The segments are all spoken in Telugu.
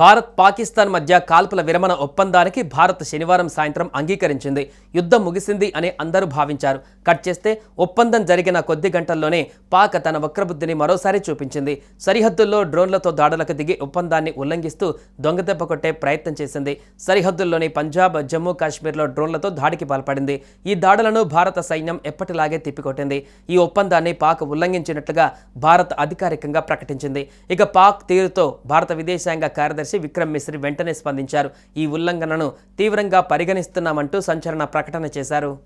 Bharat Pakistan మధ్య కాల్పుల విరమణ ఒప్పందానికి భారత్ శనివారం సాయంత్రం అంగీకరించింది. యుద్ధం ముగిసింది అని అందరూ భావించారు. కట్ చేస్తే ఒప్పందం జరిగిన కొద్ది గంటల్లోనే పాక్ తన వక్రబుద్ధిని మరోసారి చూపించింది. సరిహద్దుల్లో డ్రోన్లతో దాడులకు దిగి ఒప్పందాన్ని ఉల్లంఘిస్తూ దొంగదెబ్బ కొట్టే ప్రయత్నం చేసింది. సరిహద్దుల్లోని పంజాబ్ జమ్మూ కాశ్మీర్లో డ్రోన్లతో దాడికి పాల్పడింది. ఈ దాడులను భారత సైన్యం ఎప్పటిలాగే తిప్పికొట్టింది. ఈ ఒప్పందాన్ని పాక్ ఉల్లంఘించినట్లుగా భారత్ అధికారికంగా ప్రకటించింది. ఇక పాక్ తీరుతో భారత విదేశాంగ కార్యదర్శి విక్రమ్ మిశ్రీ వెంటనే స్పందించారు. ఈ ఉల్లంఘనను తీవ్రంగా పరిగణిస్తున్నామంటూ సంచలన ప్రకటన చేశారు.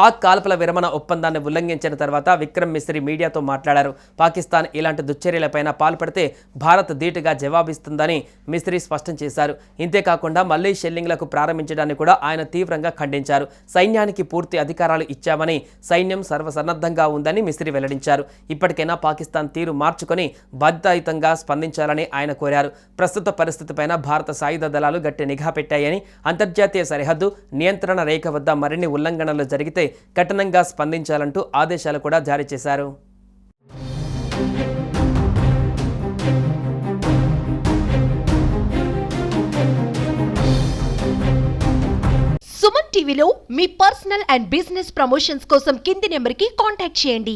పాక్ కాల్పుల విరమణ ఒప్పందాన్ని ఉల్లంఘించిన తర్వాత విక్రమ్ మిస్త్రి మీడియాతో మాట్లాడారు. పాకిస్తాన్ ఇలాంటి దుశ్చర్యలపైన పాల్పడితే భారత్ ధీటుగా జవాబిస్తుందని మిశ్రీ స్పష్టం చేశారు. ఇంతేకాకుండా మళ్ళీ షెల్లింగ్లకు ప్రారంభించడాన్ని కూడా ఆయన తీవ్రంగా ఖండించారు. సైన్యానికి పూర్తి అధికారాలు ఇచ్చామని సైన్యం సర్వసన్నద్ధంగా ఉందని మిశ్రీ వెల్లడించారు. ఇప్పటికైనా పాకిస్తాన్ తీరు మార్చుకొని బాధ్యతాయుతంగా స్పందించాలని ఆయన కోరారు. ప్రస్తుత పరిస్థితిపైన భారత సాయుధ దళాలు గట్టి నిఘా పెట్టాయని అంతర్జాతీయ సరిహద్దు నియంత్రణ రేఖ వద్ద మరిన్ని ఉల్లంఘనలు జరిగితే కఠినంగా స్పందించాలంటూ ఆదేశాలు కూడా జారీ చేశారు. సుమన్ టీవీలో మీ పర్సనల్ అండ్ బిజినెస్ ప్రమోషన్స్ కోసం కింది నెంబర్కి కాంటాక్ట్ చేయండి.